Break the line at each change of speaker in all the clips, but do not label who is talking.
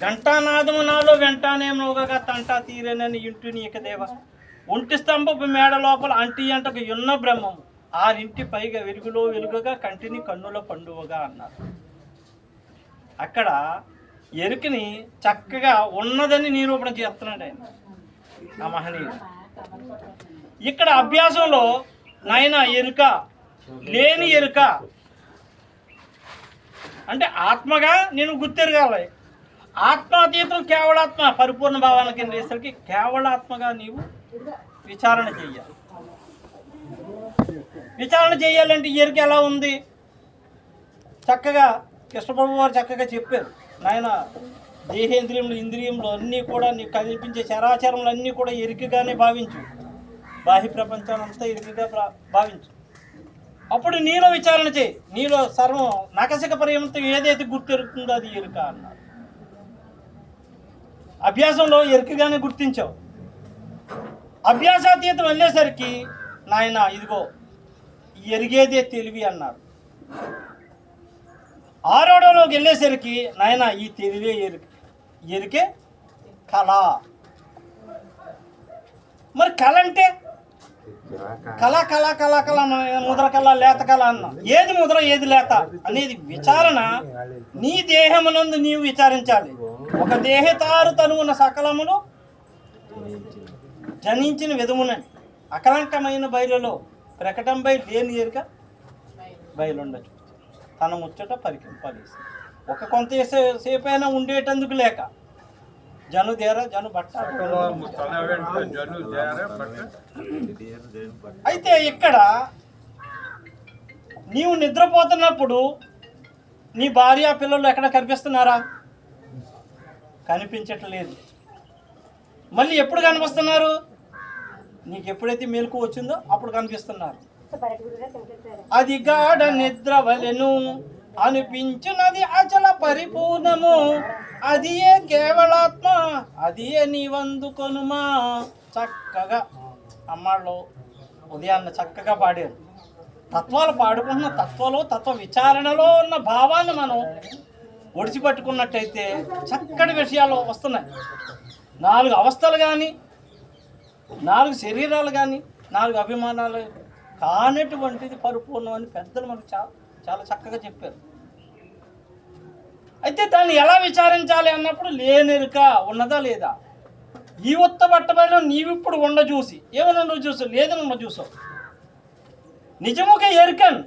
ఘంటానాదము నాలో వెంటానే మృగగా తంటా తీరేనని ఇంటి నీకదేవ ఒంటి స్తంభపు మేడ లోపల అంటి అంటకు యున్న బ్రహ్మము. ఆరింటి పైగా వెలుగులో వెలుగుగా కంటిని కన్నుల పండువగా అన్నారు. అక్కడ ఎరుకని చక్కగా ఉన్నదని నిరూపణ చేస్తున్నాడు ఆయన. ఆ మహనీయుడు. ఇక్కడ అభ్యాసంలో నాయన ఎరుక లేని ఎరుక. అంటే ఆత్మగా నేను గుర్తెరగాలి. ఆత్మాతీతం కేవలాత్మ పరిపూర్ణ భావానికి వేసరికి కేవలాత్మగా నీవు విచారణ చెయ్యాలి. విచారణ చేయాలంటే ఈ ఎరుక ఎలా ఉంది? చక్కగా కృష్ణప్రభు వారు చక్కగా చెప్పారు. నాయన దేహేంద్రియములు ఇంద్రియములు అన్నీ కూడా నీకు కనిపించే చరాచరములు అన్నీ కూడా ఎరుకగానే భావించు. బాహ్య ప్రపంచాన్ని అంతా ఎరుకగా భావించు. అప్పుడు నీలో విచారణ చేయి. నీలో సర్వం నకసిక పర్యంతం ఏదైతే గుర్తెరుతుందో అది ఎరుక అన్నారు. అభ్యాసంలో ఎరుకగానే గుర్తించావు. అభ్యాసాతీతం వెళ్ళేసరికి నాయన ఇదిగో ఎరిగేదే తెలివి అన్నారు ఆరోడలోకి వెళ్ళేసరికి నాయన ఈ తెలివే ఎరుక ఎరికే కళ. మరి కళ అంటే? కళ కళ కళ కళ ముద్ర కళ లేత కళ అన్న. ఏది ముద్ర ఏది లేత? అనేది విచారణ. నీ దేహమునందు నీవు విచారించాలి. ఒక దేహతారు తనువున సకలములు జనించిన విధమునని అకలంకమైన బయలులో ప్రకటంపై లేని ఎరుక బయలుండొచ్చు తన ముచ్చట పరికి పలిసి ఒక కొంత సేపైనా ఉండేటందుకు లేక జను దేర జను బట్ట. అయితే ఇక్కడ నీవు నిద్రపోతున్నప్పుడు నీ భార్య పిల్లలు ఎక్కడ కనిపిస్తున్నారా? కనిపించట్లేదు మళ్ళీ ఎప్పుడు కనిపిస్తున్నారు? నీకు ఎప్పుడైతే మెలకు వచ్చిందో అప్పుడు కనిపిస్తున్నారు. అది గాఢ నిద్ర వలెను అనిపించినది అచల పరిపూర్ణము. అది ఏ కేవలాత్మ? అది ఏ నీవందుకొనుమా చక్కగా అమ్మాళ్ళు ఉదయాన్న చక్కగా పాడారు. తత్వాలు పాడుకుంటున్న తత్వలో తత్వ విచారణలో ఉన్న భావాన్ని మనం ఒడిచిపట్టుకున్నట్టయితే చక్కటి విషయాలు వస్తున్నాయి. నాలుగు అవస్థలు కానీ నాలుగు శరీరాలు కానీ నాలుగు అభిమానాలు కానటువంటిది పరిపూర్ణం అని పెద్దలు మనకు చాలా చాలా చక్కగా చెప్పారు. అయితే దాన్ని ఎలా విచారించాలి అన్నప్పుడు లేనెరుక ఉన్నదా లేదా? ఈ ఉత్త బట్టబడిలో నీవిప్పుడు ఉండ చూసి ఏమైనా నువ్వు చూసావు లేదని ఉండ చూసావు? నిజముగా ఎరుకన్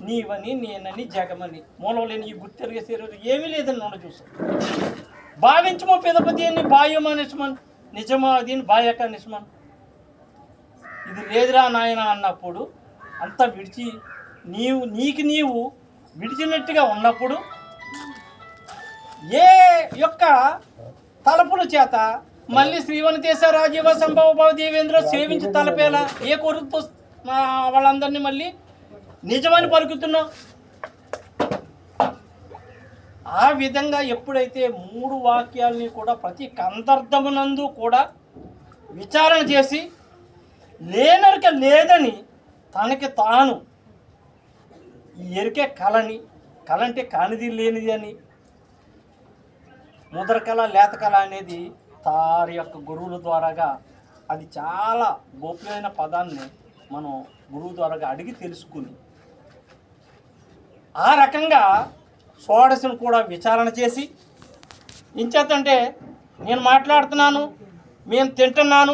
నీవని నేనని జగమని. మూలం లేని ఈ గుర్తెరిగే శరీరం ఏమీ లేదని ఉండ చూసావు. భావించమో పిదపతి అని బాహ్యమా నిష్మన్ నిజమా దీని బాహ్యక నిష్మన్ ఇది లేదురా నాయన అన్నప్పుడు అంతా విడిచి నీవు నీకు నీవు విడిచినట్టుగా ఉన్నప్పుడు ఏ యొక్క తలపుల చేత మళ్ళీ శ్రీవనితేశ రాజీవ సంభవ దేవేంద్ర సేవించి తలపేలా ఏ కొరుకుతో వాళ్ళందరినీ మళ్ళీ నిజమని పలుకుతున్నావు ఆ విధంగా ఎప్పుడైతే మూడు వాక్యాలని కూడా ప్రతి కందర్థమునందు కూడా విచారణ చేసి లేనరిక లేదని తనకి తాను ఈ ఎరికే కళని కళ అంటే కానిది లేనిది అని ముద్ర కళ లేత కళ అనేది తారి యొక్క గురువుల ద్వారాగా అది చాలా గోప్యమైన పదాన్ని మనం గురువు ద్వారాగా అడిగి తెలుసుకుని ఆ రకంగా షోడశను కూడా విచారణ చేసి ఇంచేతంటే నేను మాట్లాడుతున్నాను మేము తింటున్నాను